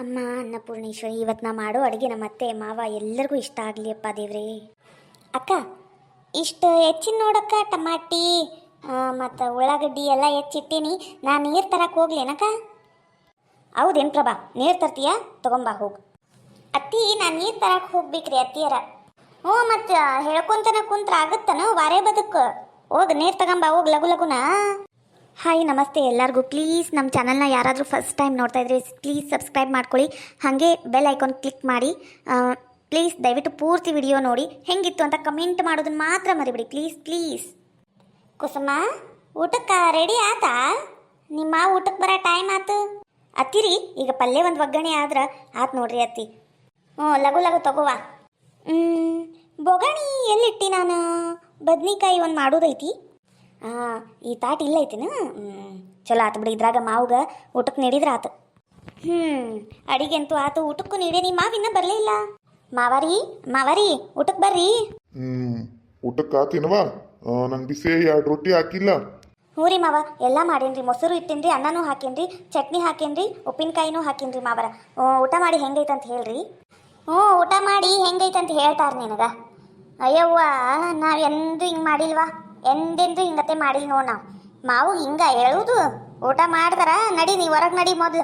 ಅಮ್ಮ ಅನ್ನಪೂರ್ಣೇಶ್ವರಿ ಇವತ್ತು ನಾ ಮಾಡೋ ಅಡುಗೆ ನಮ್ಮ ಅತ್ತೆ, ಮಾವ ಎಲ್ಲರಿಗೂ ಇಷ್ಟ ಆಗಲಿ ಅಪ್ಪ ದೇವ್ರಿ. ಅಕ್ಕ, ಇಷ್ಟು ಹೆಚ್ಚಿನ ನೋಡಕ್ಕ ಟಮಾಟಿ ಮತ್ತು ಉಳ್ಳಾಗಡ್ಡಿ ಎಲ್ಲ ಹೆಚ್ಚಿಟ್ಟೀನಿ. ನಾನು ನೀರು ತರಕ್ಕೆ ಹೋಗ್ಲೇನಕ್ಕ? ಹೌದೇನು ಪ್ರಭಾ, ನೀರು ತರ್ತೀಯಾ? ತಗೊಂಬಾ, ಹೋಗು. ಅತ್ತಿ ನಾನು ನೀರು ತರಕ್ಕೆ ಹೋಗ್ಬೇಕ್ರಿ ಅತ್ತಿಯರ. ಹ್ಞೂ, ಮತ್ತು ಹೇಳ್ಕೊಂತನ ಕುಂತ್ರ ಆಗುತ್ತನ ವಾರೇ ಬದುಕು. ಹೋಗಿ, ನೀರು ತಗೊಂಬಾ, ಹೋಗಿ, ಲಗು ಲಗುನ. ಹಾಯ್ ನಮಸ್ತೆ ಎಲ್ಲರಿಗೂ. ಪ್ಲೀಸ್ ನಮ್ಮ ಚಾನಲ್ನ ಯಾರಾದರೂ ಫಸ್ಟ್ ಟೈಮ್ ನೋಡ್ತಾ ಇದ್ರೆ ಪ್ಲೀಸ್ ಸಬ್ಸ್ಕ್ರೈಬ್ ಮಾಡ್ಕೊಳ್ಳಿ. ಹಾಗೆ ಬೆಲ್ ಐಕಾನ್ ಕ್ಲಿಕ್ ಮಾಡಿ. ಪ್ಲೀಸ್ ದಯವಿಟ್ಟು ಪೂರ್ತಿ ವಿಡಿಯೋ ನೋಡಿ. ಹೆಂಗಿತ್ತು ಅಂತ ಕಮೆಂಟ್ ಮಾಡೋದನ್ನು ಮಾತ್ರ ಮರಿಬಿಡಿ. ಪ್ಲೀಸ್ ಪ್ಲೀಸ್ ಕುಸುಮ, ಊಟಕ್ಕೆ ರೆಡಿ ಆತಾ? ನಿಮ್ಮ ಊಟಕ್ಕೆ ಬರೋ ಟೈಮ್ ಆತು? ಅತ್ತಿರಿ, ಈಗ ಪಲ್ಯ ಒಂದು ಒಗ್ಗರಣೆ ಆದ್ರೆ ಆತು ನೋಡ್ರಿ ಅತ್ತಿ. ಹ್ಞೂ ಲಘು ಲಘು ತಗೋವಾ ಹ್ಞೂ ಬೊಗಣಿ ಎಲ್ಲಿಟ್ಟಿ ನಾನು? ಬದ್ನಿಕಾಯಿ ಒಂದು ಮಾಡೋದೈತಿ. ಈ ತಾಟ್ ಇಲ್ಲ ಐತಿನ? ಹ್ಞೂ ಚಲೋ ಆತು ಬಿಡಿ ಇದ್ರಾಗ ಮಾವುಗ ಊಟಕ್ಕೆ ನೀಡಿದ್ರೆ ಆತು. ಹ್ಞೂ ಅಡಿಗೆ ಅಂತೂ ಆತು ಊಟಕ್ಕೂ ನೀಡೇನಿ ಮಾವಿನ್ನ ಬರಲೇ ಇಲ್ಲ. ಮಾವಾರಿ ಮಾವಾರಿ ಊಟಕ್ಕೆ ಬರ್ರಿ. ಹ್ಮ್ ಊಟಕ್ಕೆ ಆತಿನವಾ ನಂಗೆ ಬಿಸಿ ಎರಡು ರೊಟ್ಟಿ ಹಾಕಿಲ್ಲ. ಹ್ಞೂ ರೀ ಮಾವ ಎಲ್ಲ ಮಾಡೇನ್ರಿ ಮೊಸರು ಇಟ್ಟೇನ್ರಿ ಅನ್ನನೂ ಹಾಕೇನ್ರಿ ಚಟ್ನಿ ಹಾಕೇನ್ರಿ ಉಪ್ಪಿನಕಾಯಿನೂ ಹಾಕೇನ್ರಿ ಮಾವರ. ಹ್ಞೂ, ಊಟ ಮಾಡಿ ಹೆಂಗೈತಂತ ಹೇಳ್ರಿ. ಹ್ಞೂ ಊಟ ಮಾಡಿ ಹೆಂಗೈತಂತ ಹೇಳ್ತಾರ ನಿನಗ. ಅಯ್ಯವ್ವ ನಾವು ಎಂದೂ ಹಿಂಗೆ ಮಾಡಿಲ್ವಾ? ಎಂದೆಂದೂ ಹಿಂಗತೆ ಮಾಡಿ ನೋಡ್ ನಾವು. ಮಾವು ಹಿಂಗ ಹೇಳುದು ಊಟ ಮಾಡ್ತಾರ ನಡಿ ನೀ ಹೊರಗೆ ನಡಿ ಮೊದ್ಲು.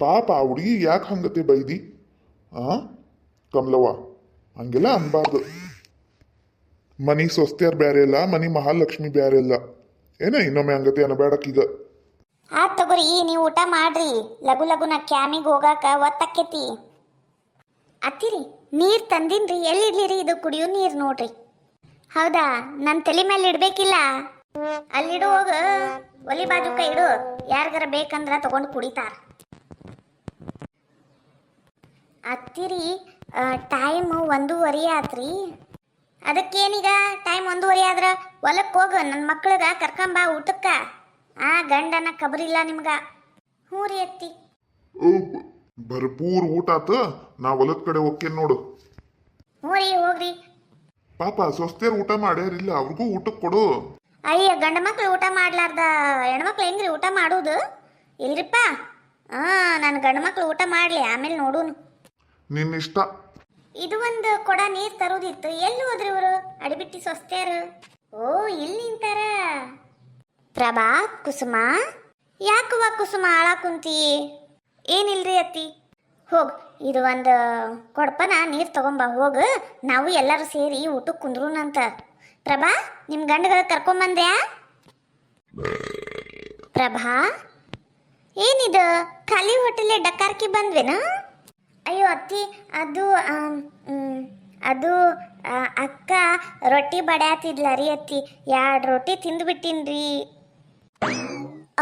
ಪಾಪ ಆ ಹುಡುಗಿ ಯಾಕೆ ಹಂಗತೆ ಬೈದಿ? ಆ? ಕಮಲವ್ವ ಹಂಗೆಲ್ಲ ಅನ್ಬಾರ್ದು. ಮನಿ ಸೊಸ್ತಿಯರ್ ಬ್ಯಾರೆ ಇಲ್ಲ ಮನಿ ಮಹಾಲಕ್ಷ್ಮಿ ಬ್ಯಾರೆ ಇಲ್ಲ. ಏನ ಇನ್ನೊಮ್ಮೆ ಹಂಗತೆ ಅನ್ಬೇಡಕ್ಕೀಗ ಆತ್ ತಗೋರಿ ನೀವು ಊಟ ಮಾಡ್ರಿ. ಲಘು ಲಘುನ ಕ್ಯಾಮಿಗೆ ಹೋಗಾಕ ಒತ್ತಕ್ಕೆತಿ ಅತ್ತಿರಿ ನೀರ್ ತಂದಿನ್ರಿ ಎಲ್ಲಿರ್ಲಿರಿ ಇದು ಕುಡಿಯೋ ನೀರ್ ನೋಡ್ರಿ. ಹೌದಾ? ನನ್ನ ತಲೆ ಮೇಲೆ ಇಡ್ಬೇಕಿಲ್ಲ. ಅಲ್ಲಿಡು ಹೋಗ. ಒಲಿ ಬಾಜುಕ ಇಡು. ಯಾರಿಗಾರ ಬೇಕಂದ್ರ ತಗೊಂಡು ಕುಡಿತಾರ. ಅತ್ತಿರಿ ಟೈಮ್ ಒಂದೂವರೆ ಆತ್ರಿ. ಅದಕ್ಕೇನೀಗ ಟೈಮ್ ಒಂದೂವರೆ ಆದ್ರ ಹೊಲಕ್ಕೆ ಹೋಗು. ನನ್ನ ಮಕ್ಳಿಗೆ ಕರ್ಕೊಂಬಾ ಊಟಕ್ಕ. ಆ ಗಂಡನ ಕಬರಿಲ್ಲ ನಿಮ್ಗ. ಹ್ಞೂ ರೀ ಅತ್ತಿ. ಭರ್ಪೂರ್ ಊಟ ಆತ. ನಾ ಹೊಲದ ಕಡೆ ಹೋಗ್ತೇನೆ ನೋಡು. ಹ್ಞೂ ರೀ ಹೋಗ್ರಿ. ಪಾಪ ಸ್ವಸ್ಥರು ಊಟ ಮಾಡ್ಯಾರಿಲ್ಲ ಅವ್ರಿಗೂ ಊಟಕ್ಕೆ ಕೊಡು. ಅಯ್ಯ ಗಂಡ ಮಕ್ಳು ಊಟ ಮಾಡ್ಲಾರ್ದ ಹೆಣ್ಮಕ್ಳು ಹೆಂಗ್ರಿ ಊಟ ಮಾಡೋದು? ಇಲ್ರಿಪ್ಪ? ಹಾ ನಾನು ಗಂಡ ಮಕ್ಳು ಊಟ ಮಾಡ್ಲಿ ಆಮೇಲೆ ನೋಡೂನು. ನಿನ್ನ ಇಷ್ಟ ಇದು ಒಂದು ಕೊಡ ನೀರ್ ತರೋದಿತ್ತು ಎಲ್ಲಿ ಹೋದ್ರಿ ಇವರು? ಅಡಿಬಿಟ್ಟಿ ಸ್ವಸ್ಥರು ಓ ಇಲ್ಲಿ ನಿಂತಾರ. ಪ್ರಭಾ ಕುಸುಮ. ಯಾಕವ್ವ ಕುಸುಮ ಆಳ ಕುಂತಿ? ಏನಿಲ್ರಿ ಅತ್ತಿ? ಹೋಗ್, ಇದು ಒಂದು ಕೊಡಪನ, ನೀರು ತಗೊಂಬ ಹೋಗು. ನಾವು ಎಲ್ಲರೂ ಸೇರಿ ಊಟಕ್ಕೆ ಕುಂದ್ರೂನಂತ ಪ್ರಭಾ ನಿಮ್ಮ ಗಂಡುಗಳ ಕರ್ಕೊಂಬಂದ್ಯಾ ಪ್ರಭಾ, ಏನಿದು? ಖಾಲಿ ಹೋಟೆಲ್ ಡಕಾರ್ಕಿ ಬಂದ್ವೇನಾ? ಅಯ್ಯೋ ಅತ್ತಿ, ಅದು ಅದು ಅಕ್ಕ ರೊಟ್ಟಿ ಬಡ್ಯಾತಿದ್ಲ ರೀ ಅತ್ತಿ. ಎರಡು ರೊಟ್ಟಿ ತಿಂದ್ಬಿಟ್ಟಿನ್ರಿ.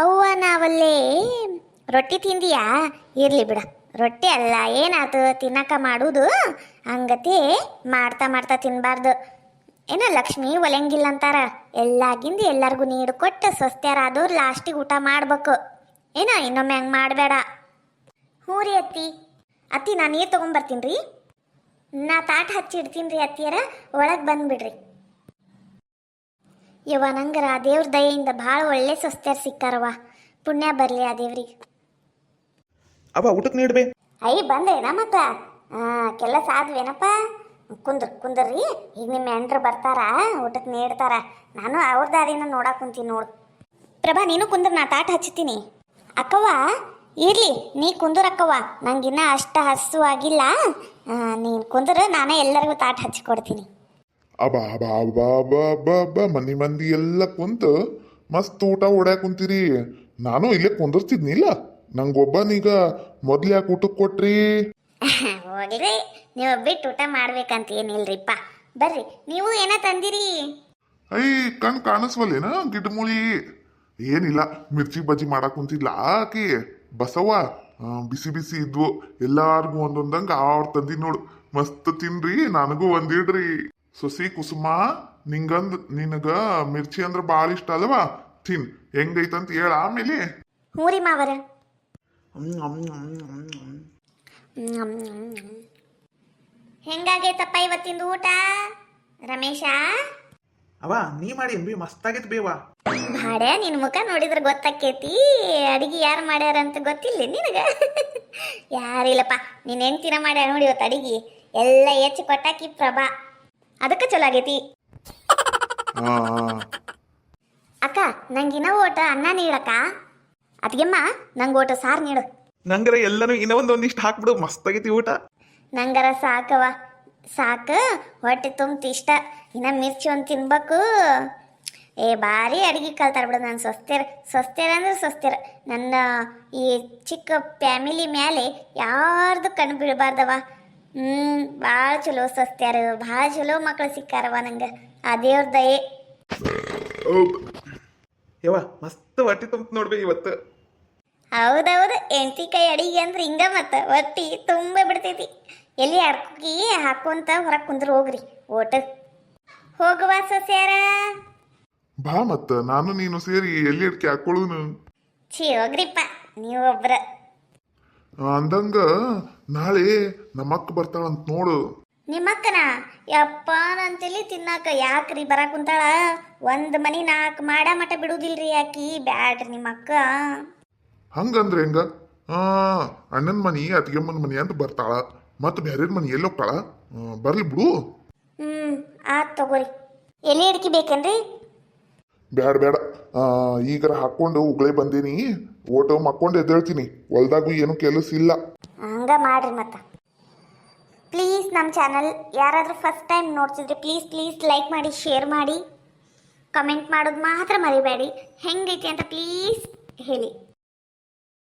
ಅವ್ವ ನಾವಲ್ಲೇ ರೊಟ್ಟಿ ತಿಂದಿಯಾ? ಇರಲಿ ಬಿಡ. ರೊಟ್ಟಿ ಅಲ್ಲ, ಏನಾತು? ತಿನ್ನಕ ಮಾಡುವುದು ಹಂಗತಿ ಮಾಡ್ತಾ ಮಾಡ್ತಾ ತಿನ್ನಬಾರ್ದು ಏನ ಲಕ್ಷ್ಮಿ ಒಲೆಂಗಿಲ್ಲ ಅಂತಾರ. ಎಲ್ಲಾಗಿಂದ ಎಲ್ಲರಿಗೂ ನೀರು ಕೊಟ್ಟು ಸ್ವಸ್ಥರಾದವ್ರು ಲಾಸ್ಟಿಗೆ ಊಟ ಮಾಡ್ಬೇಕು. ಏನ ಇನ್ನೊಮ್ಮೆ ಹಂಗೆ ಮಾಡಬೇಡ. ಹ್ಞೂ ರೀ ಅತ್ತಿ. ಅತ್ತಿ ನಾನು ನೀರು ತೊಗೊಂಬರ್ತೀನಿ ರೀ ನಾ ತಾಟ ಹಚ್ಚಿ ಇಡ್ತೀನಿ ರೀ ಅತ್ತಿಯರ. ಒಳಗೆ ಬಂದುಬಿಡ್ರಿ. ಯವ್ವ ನಂಗರ ದೇವ್ರ ದಯೆಯಿಂದ ಭಾಳ ಒಳ್ಳೆ ಸ್ವಸ್ಥರು ಸಿಕ್ಕಾರವ್ವ. ಪುಣ್ಯ ಬರಲಿ ಆ ದೇವ್ರಿಗೆ. ಅವ ಊಟಕ್ಕೆ ನೀಡ್ಬೇ ಐ ಬಂದ್ರೇನ ಮತ್ತ. ಹಾಂ ಕೆಲಸ ಆದ್ವೇನಪ್ಪ ಕುಂದ್ರ ಕುಂದ್ರಿ. ಈಗ ನಿಮ್ಮ ಹೆಂಡ್ರು ಬರ್ತಾರ ಊಟಕ್ಕೆ ನೀಡ್ತಾರ. ನಾನು ಅವ್ರ ದಾರಿನ ನೋಡಕ್ ಕುಂತೀನಿ ನೋಡ್. ಪ್ರಭಾ ನೀನು ಕುಂದ್ರ ನಾ ತಾಟ ಹಚ್ತೀನಿ ಅಕ್ಕವ್ವ ಇರ್ಲಿ ನೀ ಕುಂದ್ರ ಅಕ್ಕವ್ವ. ನಂಗಿನ್ನ ಅಷ್ಟ ಹಸು ಆಗಿಲ್ಲ. ನೀನು ಕುಂದ್ರ ನಾನೇ ಎಲ್ಲರಿಗೂ ತಾಟ ಹಚ್ಕೊಡ್ತೀನಿ ಅಬಾ ಅಬಾ ಅಬಾ ಅಬಾ ಅಬಾ ಅಬಾ ಮನಿ ಮಂದಿ ಎಲ್ಲ ಕುಂತು ಮಸ್ತ್ ಊಟ ಓಡ್ಯಾಕ ಕುಂತೀರಿ. ನಾನು ಇಲ್ಲೇ ಕುಂದಿರ್ತಿದ್ನಿಲ್ಲ ನಂಗೊಬ್ಬನೀಗ ಮೊದ್ಲು ಯಾಕೆ ಊಟಕ್ಕೆ ಕೊಟ್ರಿ. ಹೋಗ್ಲಿ ನೀವು ಬಿಟ್ಟು ಊಟ ಮಾಡ್ಬೇಕಂತ ಏನಿಲ್ರಿಪ್ಪ ಬರ್ರಿ ನೀವು ಏನ ತಂದಿರಿ? ಐ ಕಣ್ ಕಾಣಿಸ್ವಲ್ಲೇನ ಗಿಡಮೂಳಿ? ಏನಿಲ್ಲ ಮಿರ್ಚಿ ಬಜ್ಜಿ ಮಾಡಕ್ ಕುಂತಿದ್ಲ ಆಕಿ. ಬಸವ್ವ ಆ, ಬಿಸಿ ಬಿಸಿ ಇದ್ವು. ಎಲ್ಲಾರ್ಗೂ ಒಂದೊಂದಂಗ ಅವ್ರ ತಂದಿ ನೋಡು. ಮಸ್ತ್ ತಿನ್ರಿ ನನಗೂ ಒಂದಿಡ್ರಿ. ಸೊಸಿ ಕುಸುಮ ನಿಂಗಂದ್ ನಿನಗ ಮಿರ್ಚಿ ಅಂದ್ರ ಭಾಳ ಇಷ್ಟ ಅಲ್ವಾ? ತಿನ್ ಹೆಂಗೈತಂತ ಹೇಳ ಆಮೇಲೆ. ಹ್ಞೂ ರೀ ಮಾವರ. ಹೆಂಗಾಗೈತಪ್ಪ ಇವತ್ತಿಂದು ಊಟ? ರಮೇಶ? ಅವ ನೀ ಮಾಡಿ ಬಿ ಮಸ್ತಾಗೈತ್ ಬೇವಾ ಬಾಡ್ಯ ನಿನ್ನ ಮುಖ ನೋಡಿದ್ರೆ ಗೊತ್ತಾಕೇತಿ ಅಡಿಗೆ ಯಾರು ಮಾಡ್ಯಾರ ಅಂತ ಗೊತ್ತಿಲ್ಲ ನಿನಗ? ಯಾರಿಲ್ಲಪ್ಪ ನೀನ್ ಹೆಂಡ್ತಿನ ಮಾಡ್ಯಾರ ನೋಡಿ ಇವತ್ತು ಅಡಿಗೆ. ಎಲ್ಲ ಹೆಚ್ಚು ಕೊಟ್ಟಾಕಿ ಪ್ರಭಾ. ಅದಕ್ಕೆ ಚಲೋ ಆಗೈತಿ. ಅಕ್ಕ ನಂಗಿನ ಓಟ ಅನ್ನ ನೀಡಕ್ಕ ಅದ್ಗೆಮ್ಮ ನಂಗೆ ಓಟ ಸಾರು ನೀಡು. ನಂಗರ ಎಲ್ಲನೂ ಇನ್ನೂ ಒಂದ್ ಒಂದಿಷ್ಟು ಹಾಕ್ಬಿಡು ಮಸ್ತಾಗೈತಿ ಊಟ. ನಂಗರ ಸಾಕವ ಸಾಕು ಹೊಟ್ಟೆ ತುಂಬ ಇಷ್ಟ. ಇನ್ನ ಮಿರ್ಚಿ ಒಂದು ತಿನ್ಬೇಕು. ಏ ಭಾರಿ ಅಡಿಗೆ ಕಲ್ತಾರ ಬಿಡು ನಾನು ಸ್ವಸ್ತಿರ ಸ್ವಸ್ತಿರ ಅಂದ್ರೆ ಸ್ವಸ್ತಿರ ನನ್ನ ಈ ಚಿಕ್ಕ ಫ್ಯಾಮಿಲಿ ಮೇಲೆ ಯಾರ್ದು ಕಣ್ಣು ಬೀಳಬಾರ್ದವ ಹ್ಞೂ ಭಾಳ ಚಲೋ ಸ್ವಸ್ತ್ಯಾರ ಭಾಳ ಚಲೋ ಮಕ್ಕಳು ಸಿಕ್ಕಾರವ ನಂಗೆ. ಆ ದೇವ್ರ ದಯೆ. ಯವ್ವ ಮಸ್ತ್ ಹೊಟ್ಟಿ ತುಂಬ ನೋಡ್ಬೇ ಇವತ್ತು. ಹೌದೌದು ಎಂಟಿ ಕೈ ಅಡಿಗೆ ಅಂದ್ರೆ ಹಿಂಗ ಮತ್ತ ಒಟ್ಟಿ ತುಂಬ ಬಿಡ್ತೈತಿ. ಎಲ್ಲಿ ಅಡ್ಕಿ ಹಾಕೊಂತ ಹೊರಗೆ ಕುಂದ್ರ ಹೋಗ್ರಿ ಓಟ. ಹೋಗುವ ಸೊಸ್ಯಾರ. ಬಾ ಮತ್ತ ನಾನು ನೀನು ಸೇರಿ ಎಲ್ಲಿ ಅಡ್ಕೆ ಹಾಕೊಳ್ಳೋನು ಛೀ ಹೋಗ್ರಿಪ್ಪ ನೀವು ಒಬ್ರ. ಅಂದಂಗ ನಾಳೆ ನಮ್ಮಕ್ಕ ಬರ್ತಾಳಂತ ನೋಡು. ನಿಮ್ಮಕ್ಕನ? ಯಪ್ಪ ನಾನು ಅಂತೇಳಿ ತಿನ್ನಕ್ಕ ತಿನ್ನಾಕ ಯಾಕ್ರಿ ಬರ ಕುಂತಾಳ? ಒಂದ್ ಮನಿ ನಾಲ್ಕು ಮಾಡ ಮಟ ಬಿಡುದಿಲ್ರಿ ಯಾಕಿ ಬ್ಯಾಡ್ರಿ ನಿಮ್ಮಕ್ಕ. ಹಂಗಂದ್ರೆ ಹೆಂಗ? ಆ ಅಣ್ಣನ ಮನಿ ಅತ್ತಿಗೆಮ್ಮನ ಮನಿ ಅಂತ ಬರ್ತಾಳ ಮತ್ತ ಬೇರೆ ಮನಿ ಎಲ್ಲಿ ಹೋಗ್ತಾಳ? ಬರ್ಲಿ ಬಿಡು. ಹ್ಮ್ ಆತ್ ತಗೋರಿ. ಎಲ್ಲಿ ಅಡ್ಕಿ ಬೇಕೇನ್ರಿ? ಬೇಡ ಬ್ಯಾಡ. ಈಗ ಈಗರ ಹಾಕೊಂಡು ಉಗಳೇ ಬಂದೀನಿ. ಓಟೋ ಮಕ್ಕೊಂಡು ಎದ್ದೇಳ್ತೀನಿ. ಹೊಲ್ದಾಗೂ ಏನು ಕೆಲಸ ಇಲ್ಲ. ಹಂಗ ಮಾಡ್ರಿ ಮತ್ತ. ಪ್ಲೀಸ್ ನಮ್ಮ ಚಾನಲ್ ಯಾರಾದರೂ ಫಸ್ಟ್ ಟೈಮ್ ನೋಡ್ತಿದ್ರೆ ಪ್ಲೀಸ್ ಪ್ಲೀಸ್ ಲೈಕ್ ಮಾಡಿ ಶೇರ್ ಮಾಡಿ ಕಮೆಂಟ್ ಮಾಡೋದು ಮಾತ್ರ ಮರಿಬೇಡಿ. ಹೆಂಗೈತಿ ಅಂತ ಪ್ಲೀಸ್ ಹೇಳಿ.